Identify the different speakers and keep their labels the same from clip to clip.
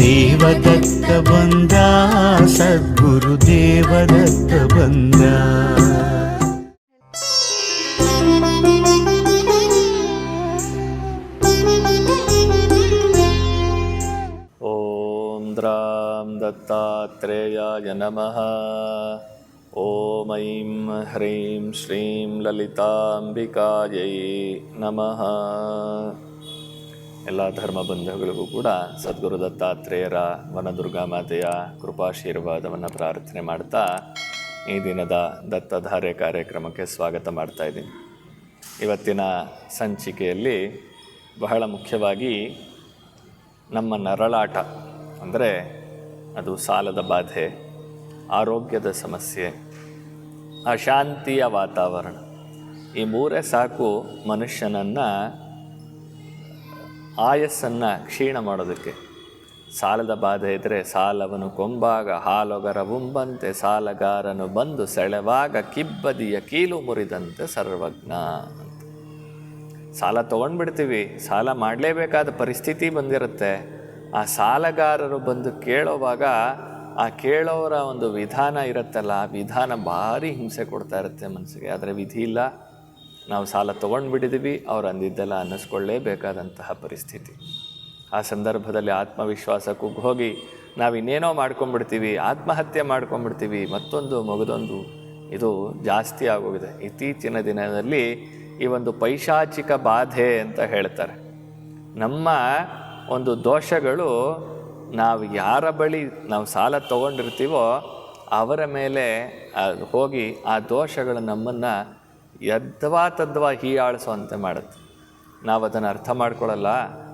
Speaker 1: ॐ द्रां दत्तात्रेयाय नमः। ॐ ऐं ह्रीं श्रीं ललिताम्बिकायै नमः। ಎಲ್ಲ ಧರ್ಮ ಬಂಧುಗಳಿಗೂ ಕೂಡ ಸದ್ಗುರು ದತ್ತಾತ್ರೇಯರ ವನದುರ್ಗಾ ಮಾತೆಯ ಕೃಪಾಶೀರ್ವಾದವನ್ನು ಪ್ರಾರ್ಥನೆ ಮಾಡ್ತಾ ಈ ದಿನದ ದತ್ತಧಾರೆ ಕಾರ್ಯಕ್ರಮಕ್ಕೆ ಸ್ವಾಗತ ಮಾಡ್ತಾ ಇದ್ದೀನಿ. ಇವತ್ತಿನ ಸಂಚಿಕೆಯಲ್ಲಿ ಬಹಳ ಮುಖ್ಯವಾಗಿ ನಮ್ಮ ನರಳಾಟ, ಅಂದರೆ ಅದು ಸಾಲದ ಬಾಧೆ, ಆರೋಗ್ಯದ ಸಮಸ್ಯೆ, ಅಶಾಂತಿಯ ವಾತಾವರಣ, ಈ ಮೂರೇ ಸಾಕು ಮನುಷ್ಯನನ್ನು ಆಯಸ್ಸನ್ನು ಕ್ಷೀಣ ಮಾಡೋದಕ್ಕೆ. ಸಾಲದ ಬಾಧೆ ಇದ್ದರೆ ಸಾಲವನು ಕೊಂಬಾಗ ಹಾಲೊಗರ ಉಂಬಂತೆ ಸಾಲಗಾರನು ಬಂದು ಸೆಳೆವಾಗ ಕಿಬ್ಬದಿಯ ಕೀಲು ಮುರಿದಂತೆ ಸರ್ವಜ್ಞ ಸಾಲ ತೊಗೊಂಡ್ಬಿಡ್ತೀವಿ, ಸಾಲ ಮಾಡಲೇಬೇಕಾದ ಪರಿಸ್ಥಿತಿ ಬಂದಿರುತ್ತೆ. ಆ ಸಾಲಗಾರರು ಬಂದು ಕೇಳೋವಾಗ ಆ ಕೇಳೋರ ಒಂದು ವಿಧಾನ ಇರುತ್ತಲ್ಲ, ಆ ವಿಧಾನ ಭಾರಿ ಹಿಂಸೆ ಕೊಡ್ತಾ ಇರುತ್ತೆ ಮನಸ್ಸಿಗೆ. ಆದರೆ ವಿಧಿ ಇಲ್ಲ. ನಾವು ಸಾಲ ತೊಗೊಂಡ್ಬಿಟ್ಟಿದ್ದೀವಿ, ಅವ್ರು ಅಂದಿದ್ದೆಲ್ಲ ಅನ್ನಿಸ್ಕೊಳ್ಳೇಬೇಕಾದಂತಹ ಪರಿಸ್ಥಿತಿ. ಆ ಸಂದರ್ಭದಲ್ಲಿ ಆತ್ಮವಿಶ್ವಾಸ ಕುಗ್ಗೋಗಿ ನಾವು ಇನ್ನೇನೋ ಮಾಡ್ಕೊಂಡ್ಬಿಡ್ತೀವಿ, ಆತ್ಮಹತ್ಯೆ ಮಾಡ್ಕೊಂಡ್ಬಿಡ್ತೀವಿ, ಮತ್ತೊಂದು ಮಗದೊಂದು ಇದು ಜಾಸ್ತಿ ಆಗೋಗಿದೆ. ಇತ್ತೀಚಿನ ದಿನದಲ್ಲಿ ಈ ಒಂದು ಪೈಶಾಚಿಕ ಬಾಧೆ ಅಂತ ಹೇಳ್ತಾರೆ. ನಮ್ಮ ಒಂದು ದೋಷಗಳು ನಾವು ಯಾರ ಬಳಿ ನಾವು ಸಾಲ ತಗೊಂಡಿರ್ತೀವೋ, ಅವರ ಮೇಲೆ ಹೋಗಿ ಆ ದೋಷಗಳು ನಮ್ಮನ್ನು ಯದ್ವಾ ತದ್ವಾ ಹೀಯಾಳಿಸುವಂತೆ ಮಾಡುತ್ತೆ. ನಾವು ಅದನ್ನು ಅರ್ಥ ಮಾಡ್ಕೊಳ್ಳಲ್ಲ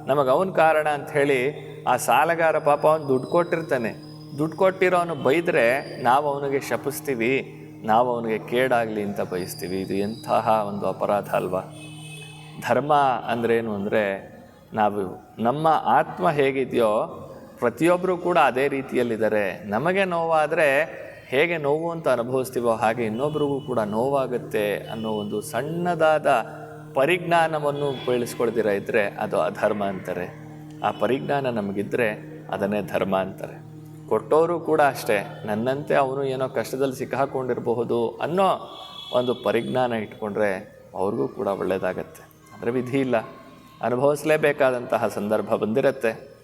Speaker 1: ನಮಗೆ ಅವನ ಕಾರಣ ಅಂತ ಹೇಳಿ ಆ ಸಾಲಗಾರ ಪಾಪ ಅವನು ದುಡ್ಡು ಕೊಟ್ಟಿರ್ತಾನೆ. ದುಡ್ಡು ಕೊಟ್ಟಿರೋನು ಬೈದರೆ ನಾವು ಅವನಿಗೆ ಶಪಿಸ್ತೀವಿ, ನಾವು ಅವನಿಗೆ ಕೇಡಾಗಲಿ ಅಂತ ಬಯಸ್ತೀವಿ. ಇದು ಎಂತಹ ಒಂದು ಅಪರಾಧ ಅಲ್ವಾ? ಧರ್ಮ ಅಂದ್ರೇನು ಅಂದರೆ ನಾವು ನಮ್ಮ ಆತ್ಮ ಹೇಗಿದೆಯೋ ಪ್ರತಿಯೊಬ್ಬರೂ ಕೂಡ ಅದೇ ರೀತಿಯಲ್ಲಿದ್ದಾರೆ. ನಮಗೆ ನೋವಾದರೆ ಹೇಗೆ ನೋವು ಅಂತ ಅನುಭವಿಸ್ತೀವೋ ಹಾಗೆ ಇನ್ನೊಬ್ರಿಗೂ ಕೂಡ ನೋವಾಗುತ್ತೆ ಅನ್ನೋ ಒಂದು ಸಣ್ಣದಾದ ಪರಿಜ್ಞಾನವನ್ನು ಬೆಳೆಸ್ಕೊಳ್ದಿರ ಇದ್ದರೆ ಅದು ಅಧರ್ಮ ಅಂತಾರೆ. ಆ ಪರಿಜ್ಞಾನ ನಮಗಿದ್ದರೆ ಅದನ್ನೇ ಧರ್ಮ ಅಂತಾರೆ. ಕೊಟ್ಟವರು ಕೂಡ ಅಷ್ಟೇ, ನನ್ನಂತೆ ಅವನು ಏನೋ ಕಷ್ಟದಲ್ಲಿ ಸಿಕ್ಕಾಕೊಂಡಿರಬಹುದು ಅನ್ನೋ ಒಂದು ಪರಿಜ್ಞಾನ ಇಟ್ಕೊಂಡ್ರೆ ಅವ್ರಿಗೂ ಕೂಡ ಒಳ್ಳೆಯದಾಗತ್ತೆ ಅಂದರೆ ವಿಧಿ ಇಲ್ಲ. ಅನುಭವಿಸಲೇಬೇಕಾದಂತಹ ಸಂದರ್ಭ ಬಂದಿರತ್ತೆ.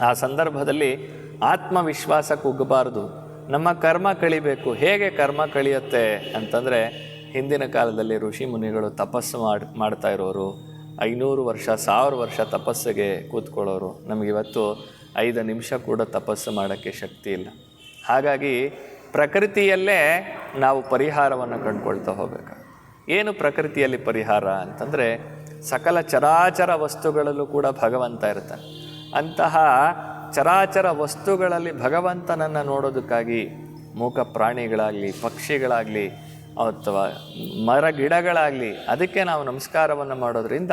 Speaker 1: ಆ ಸಂದರ್ಭದಲ್ಲಿ ಆತ್ಮವಿಶ್ವಾಸ ಕುಗ್ಗಬಾರ್ದು. ನಮ್ಮ ಕರ್ಮ ಕಳಿಬೇಕು, ಹೇಗೆ ಕರ್ಮ ಕಳಿಯುತ್ತೆ ಅಂತಂದರೆ ಹಿಂದಿನ ಕಾಲದಲ್ಲಿ ಋಷಿ ಮುನಿಗಳು ತಪಸ್ಸು ಮಾಡಿ, ಮಾಡ್ತಾ ಇರೋರು, ಐನೂರು ವರ್ಷ, ಸಾವಿರ ವರ್ಷ ತಪಸ್ಸಿಗೆ ಕೂತ್ಕೊಳ್ಳೋರು. ನಮಗಿವತ್ತು ಐದು ನಿಮಿಷ ಕೂಡ ತಪಸ್ಸು ಮಾಡೋಕ್ಕೆ ಶಕ್ತಿ ಇಲ್ಲ. ಹಾಗಾಗಿ ಪ್ರಕೃತಿಯಲ್ಲೇ ನಾವು ಪರಿಹಾರವನ್ನು ಕಂಡುಕೊಳ್ತಾ ಹೋಗಬೇಕು. ಏನು ಪ್ರಕೃತಿಯಲ್ಲಿ ಪರಿಹಾರ ಅಂತಂದರೆ ಸಕಲ ಚರಾಚರ ವಸ್ತುಗಳಲ್ಲೂ ಕೂಡ ಭಗವಂತ ಇರ್ತಾನೆ. ಅಂತಹ ಚರಾಚರ ವಸ್ತುಗಳಲ್ಲಿ ಭಗವಂತನನ್ನು ನೋಡೋದಕ್ಕಾಗಿ ಮೂಕ ಪ್ರಾಣಿಗಳಾಗಲಿ, ಪಕ್ಷಿಗಳಾಗಲಿ, ಅಥವಾ ಮರ ಗಿಡಗಳಾಗಲಿ, ಅದಕ್ಕೆ ನಾವು ನಮಸ್ಕಾರವನ್ನು ಮಾಡೋದ್ರಿಂದ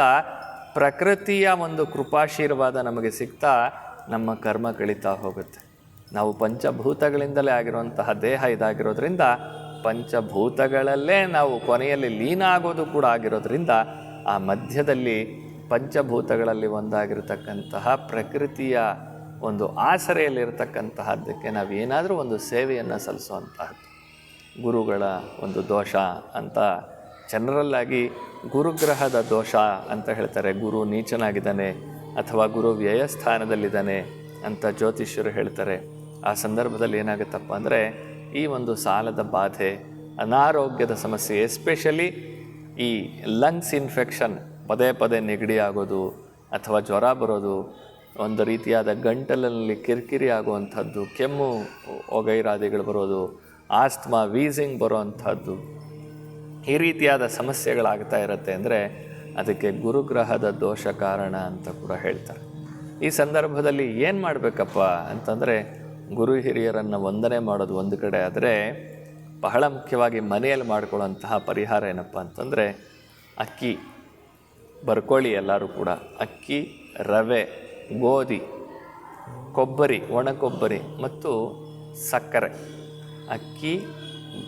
Speaker 1: ಪ್ರಕೃತಿಯ ಒಂದು ಕೃಪಾಶೀರ್ವಾದ ನಮಗೆ ಸಿಗ್ತಾ ನಮ್ಮ ಕರ್ಮ ಕಳೀತಾ ಹೋಗುತ್ತೆ. ನಾವು ಪಂಚಭೂತಗಳಿಂದಲೇ ಆಗಿರುವಂತಹ ದೇಹ ಇದಾಗಿರೋದ್ರಿಂದ ಪಂಚಭೂತಗಳಲ್ಲೇ ನಾವು ಕೊನೆಯಲ್ಲಿ ಲೀನ ಆಗೋದು ಕೂಡ ಆಗಿರೋದ್ರಿಂದ ಆ ಮಧ್ಯದಲ್ಲಿ ಪಂಚಭೂತಗಳಲ್ಲಿ ಒಂದಾಗಿರತಕ್ಕಂತಹ ಪ್ರಕೃತಿಯ ಒಂದು ಆಸರೆಯಲ್ಲಿರತಕ್ಕಂತಹದ್ದಕ್ಕೆ ನಾವು ಏನಾದರೂ ಒಂದು ಸೇವೆಯನ್ನು ಸಲ್ಲಿಸುವಂತಹದ್ದು. ಗುರುಗಳ ಒಂದು ದೋಷ ಅಂತ ಜನರಲ್ಲಾಗಿ ಗುರುಗ್ರಹದ ದೋಷ ಅಂತ ಹೇಳ್ತಾರೆ. ಗುರು ನೀಚನಾಗಿದ್ದಾನೆ ಅಥವಾ ಗುರು ವ್ಯಯಸ್ಥಾನದಲ್ಲಿದ್ದಾನೆ ಅಂತ ಜ್ಯೋತಿಷ್ಯರು ಹೇಳ್ತಾರೆ. ಆ ಸಂದರ್ಭದಲ್ಲಿ ಏನಾಗುತ್ತಪ್ಪ ಅಂದರೆ ಈ ಒಂದು ಸಾಲದ ಬಾಧೆ, ಅನಾರೋಗ್ಯದ ಸಮಸ್ಯೆ ಎಸ್ಪೆಷಲಿ ಈ ಲಂಗ್ಸ್ ಇನ್ಫೆಕ್ಷನ್ ಪದೇ ಪದೇ ನೆಗಡಿ ಆಗೋದು ಅಥವಾ ಜ್ವರ ಬರೋದು ಒಂದು ರೀತಿಯಾದ ಗಂಟಲಲ್ಲಿ ಕಿರಿಕಿರಿ ಆಗುವಂಥದ್ದು, ಕೆಮ್ಮು, ಒಗೈರಾದಿಗಳು ಬರೋದು, ಆಸ್ತ್ಮಾ, ವೀಸಿಂಗ್ ಬರುವಂಥದ್ದು, ಈ ರೀತಿಯಾದ ಸಮಸ್ಯೆಗಳಾಗ್ತಾ ಇರುತ್ತೆ ಅಂದರೆ ಅದಕ್ಕೆ ಗುರುಗ್ರಹದ ದೋಷ ಕಾರಣ ಅಂತ ಕೂಡ ಹೇಳ್ತಾರೆ. ಈ ಸಂದರ್ಭದಲ್ಲಿ ಏನು ಮಾಡಬೇಕಪ್ಪ ಅಂತಂದರೆ ಗುರು ಹಿರಿಯರನ್ನು ವಂದನೆ ಮಾಡೋದು ಒಂದು ಕಡೆ, ಆದರೆ ಬಹಳ ಮುಖ್ಯವಾಗಿ ಮನೆಯಲ್ಲಿ ಮಾಡ್ಕೊಳ್ಳೋಂತಹ ಪರಿಹಾರ ಏನಪ್ಪ ಅಂತಂದರೆ ಅಕ್ಕಿ, ಬರ್ಕೊಳ್ಳಿ ಎಲ್ಲರೂ ಕೂಡ. ಅಕ್ಕಿ, ರವೆ ಗೋಧಿ, ಕೊಬ್ಬರಿ ಒಣ ಕೊಬ್ಬರಿ ಮತ್ತು ಸಕ್ಕರೆ, ಅಕ್ಕಿ,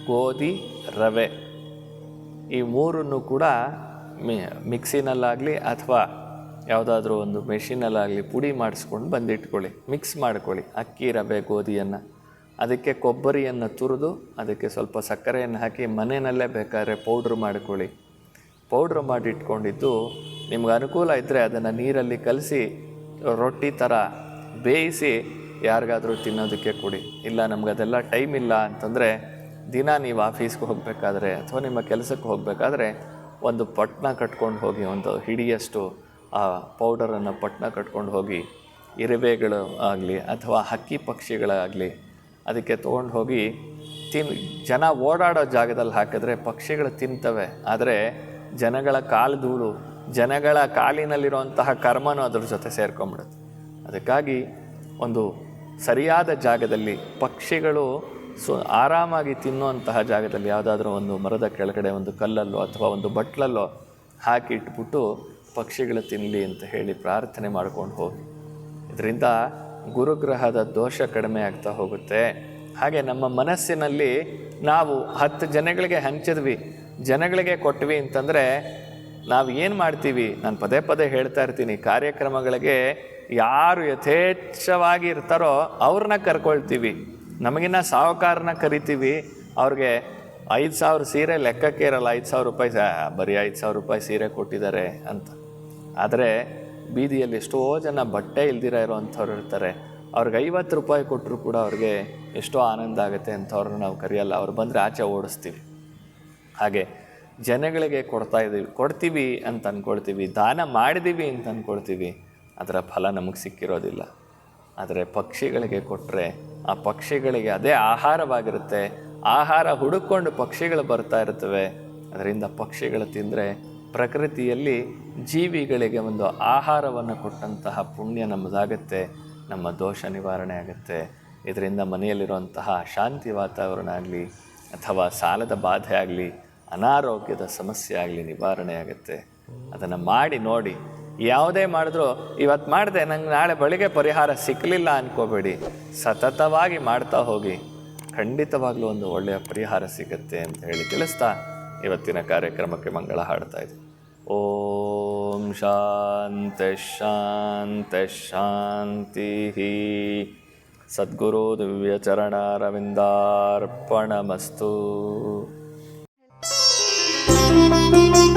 Speaker 1: ಗೋಧಿ, ರವೆ ಈ ಮೂರನ್ನು ಕೂಡ ಮಿ, ಮಿಕ್ಸಿನಲ್ಲಾಗಲಿ ಅಥವಾ ಯಾವುದಾದ್ರೂ ಒಂದು ಮೆಷಿನಲ್ಲಾಗಲಿ ಪುಡಿ ಮಾಡಿಸ್ಕೊಂಡು ಬಂದಿಟ್ಕೊಳ್ಳಿ, ಮಿಕ್ಸ್ ಮಾಡ್ಕೊಳ್ಳಿ ಅಕ್ಕಿ, ರವೆ, ಗೋಧಿಯನ್ನು. ಅದಕ್ಕೆ ಕೊಬ್ಬರಿಯನ್ನು ತುರಿದು ಅದಕ್ಕೆ ಸ್ವಲ್ಪ ಸಕ್ಕರೆಯನ್ನು ಹಾಕಿ ಮನೆಯಲ್ಲೇ ಬೇಕಾದ್ರೆ ಪೌಡ್ರ್ ಮಾಡ್ಕೊಳ್ಳಿ. ಪೌಡ್ರ್ ಮಾಡಿಟ್ಕೊಂಡಿದ್ದು ನಿಮ್ಗೆ ಅನುಕೂಲ ಇದ್ದರೆ ಅದನ್ನು ನೀರಲ್ಲಿ ಕಲಸಿ ರೊಟ್ಟಿ ಥರ ಬೇಯಿಸಿ ಯಾರಿಗಾದರೂ ತಿನ್ನೋದಕ್ಕೆ ಕೊಡಿ. ಇಲ್ಲ, ನಮ್ಗೆ ಅದೆಲ್ಲ ಟೈಮ್ ಇಲ್ಲ ಅಂತಂದರೆ ದಿನ ನೀವು ಆಫೀಸ್ಗೆ ಹೋಗಬೇಕಾದ್ರೆ ಅಥವಾ ನಿಮ್ಮ ಕೆಲಸಕ್ಕೆ ಹೋಗಬೇಕಾದ್ರೆ ಒಂದು ಪಟ್ನ ಕಟ್ಕೊಂಡು ಹೋಗಿ, ಒಂದು ಹಿಡಿಯಷ್ಟು ಆ ಪೌಡರನ್ನು ಪಟ್ನ ಕಟ್ಕೊಂಡು ಹೋಗಿ, ಇರುವೆಗಳು ಆಗಲಿ ಅಥವಾ ಹಕ್ಕಿ ಪಕ್ಷಿಗಳಾಗಲಿ ಅದಕ್ಕೆ ತೊಗೊಂಡು ಹೋಗಿ ತಿನ್, ಜನ ಓಡಾಡೋ ಜಾಗದಲ್ಲಿ ಹಾಕಿದ್ರೆ ಪಕ್ಷಿಗಳು ತಿಂತವೆ. ಆದರೆ ಜನಗಳ ಕಾಲು ಧೂಳು ಜನಗಳ ಕಾಲಿನಲ್ಲಿರುವಂತಹ ಕರ್ಮನೂ ಅದ್ರ ಜೊತೆ ಸೇರ್ಕೊಂಡ್ಬಿಡುತ್ತೆ. ಅದಕ್ಕಾಗಿ ಒಂದು ಸರಿಯಾದ ಜಾಗದಲ್ಲಿ ಪಕ್ಷಿಗಳು ಸು ಆರಾಮಾಗಿ ತಿನ್ನುವಂತಹ ಜಾಗದಲ್ಲಿ ಯಾವುದಾದ್ರೂ ಒಂದು ಮರದ ಕೆಳಗಡೆ ಒಂದು ಕಲ್ಲಲ್ಲೋ ಅಥವಾ ಒಂದು ಬಟ್ಲಲ್ಲೋ ಹಾಕಿ ಇಟ್ಬಿಟ್ಟು ಪಕ್ಷಿಗಳು ತಿನ್ನಲಿ ಅಂತ ಹೇಳಿ ಪ್ರಾರ್ಥನೆ ಮಾಡ್ಕೊಂಡು ಹೋಗಿ. ಇದರಿಂದ ಗುರುಗ್ರಹದ ದೋಷ ಕಡಿಮೆ ಆಗ್ತಾ ಹೋಗುತ್ತೆ. ಹಾಗೆ ನಮ್ಮ ಮನಸ್ಸಿನಲ್ಲಿ ನಾವು ಹತ್ತು ಜನಗಳಿಗೆ ಹಂಚಿದ್ವಿ. ಜನಗಳಿಗೆ ಕೊಟ್ವಿ ಅಂತಂದರೆ ನಾವು ಏನು ಮಾಡ್ತೀವಿ? ನಾನು ಪದೇ ಪದೇ ಹೇಳ್ತಾ ಇರ್ತೀನಿ. ಕಾರ್ಯಕ್ರಮಗಳಿಗೆ ಯಾರು ಯಥೇಚ್ಛವಾಗಿ ಇರ್ತಾರೋ ಅವ್ರನ್ನ ಕರ್ಕೊಳ್ತೀವಿ. ನಮಗಿನ್ನ ಸಾಹುಕಾರನ ಕರಿತೀವಿ. ಅವ್ರಿಗೆ ಐದು ಸಾವಿರ ಸೀರೆ ಲೆಕ್ಕಕ್ಕೆ ಇರಲ್ಲ. ಐದು ಸಾವಿರ ರೂಪಾಯಿ ಬರೀ ಐದು ಸಾವಿರ ರೂಪಾಯಿ ಸೀರೆ ಕೊಟ್ಟಿದ್ದಾರೆ ಅಂತ. ಆದರೆ ಬೀದಿಯಲ್ಲಿ ಎಷ್ಟೋ ಜನ ಬಟ್ಟೆ ಇಲ್ದಿರ ಇರೋವಂಥವ್ರು ಇರ್ತಾರೆ. ಅವ್ರಿಗೆ ಐವತ್ತು ರೂಪಾಯಿ ಕೊಟ್ಟರು ಕೂಡ ಅವ್ರಿಗೆ ಎಷ್ಟೋ ಆನಂದ ಆಗುತ್ತೆ ಅಂಥವ್ರನ್ನ ನಾವು ಕರೆಯಲ್ಲ. ಅವ್ರು ಬಂದರೆ ಆಚೆ ಓಡಿಸ್ತೀವಿ. ಹಾಗೆ ಜನಗಳಿಗೆ ಕೊಡ್ತಾ ಇದ್ದೀವಿ ಕೊಡ್ತೀವಿ ಅಂತ ಅಂದ್ಕೊಳ್ತೀವಿ ದಾನ ಮಾಡಿದ್ದೀವಿ ಅಂತ ಅಂದ್ಕೊಳ್ತೀವಿ ಅದರ ಫಲ ನಮಗೆ ಸಿಕ್ಕಿರೋದಿಲ್ಲ. ಆದರೆ ಪಕ್ಷಿಗಳಿಗೆ ಕೊಟ್ಟರೆ ಆ ಪಕ್ಷಿಗಳಿಗೆ ಅದೇ ಆಹಾರವಾಗಿರುತ್ತೆ. ಆಹಾರ ಹುಡುಕೊಂಡು ಪಕ್ಷಿಗಳು ಬರ್ತಾ ಇರ್ತವೆ ಅದರಿಂದ ಪಕ್ಷಿಗಳು ತಿಂದರೆ ಪ್ರಕೃತಿಯಲ್ಲಿ ಜೀವಿಗಳಿಗೆ ಒಂದು ಆಹಾರವನ್ನು ಕೊಟ್ಟಂತಹ ಪುಣ್ಯ ನಮ್ಮದಾಗತ್ತೆ ನಮ್ಮ ದೋಷ ನಿವಾರಣೆ ಆಗುತ್ತೆ. ಇದರಿಂದ ಮನೆಯಲ್ಲಿರುವಂತಹ ಶಾಂತಿ ವಾತಾವರಣ ಆಗಲಿ ಅಥವಾ ಸಾಲದ ಬಾಧೆ ಆಗಲಿ ಅನಾರೋಗ್ಯದ ಸಮಸ್ಯೆ ಆಗಲಿ, ನಿವಾರಣೆ ಆಗುತ್ತೆ. ಅದನ್ನು ಮಾಡಿ ನೋಡಿ. ಯಾವುದೇ ಮಾಡಿದ್ರೂ ಇವತ್ತು ಮಾಡಿದೆ, ನಂಗೆ ನಾಳೆ ಬೆಳಿಗ್ಗೆ ಪರಿಹಾರ ಸಿಕ್ಕಲಿಲ್ಲ ಅಂದ್ಕೋಬೇಡಿ ಸತತವಾಗಿ ಮಾಡ್ತಾ ಹೋಗಿ. ಖಂಡಿತವಾಗ್ಲೂ ಒಂದು ಒಳ್ಳೆಯ ಪರಿಹಾರ ಸಿಗುತ್ತೆ ಅಂತ ಹೇಳಿ ತಿಳಿಸ್ತಾ ಇವತ್ತಿನ ಕಾರ್ಯಕ್ರಮಕ್ಕೆ ಮಂಗಳ ಹಾಡ್ತಾ ಇದೆ ಓಂ ಶಾಂತ ಶಾಂತ, ಶಾಂತಿ ಸದ್ಗುರು ದಿವ್ಯ ಚರಣಾರವಿಂದಾರ್ಪಣಮಸ್ತು
Speaker 2: Thank you.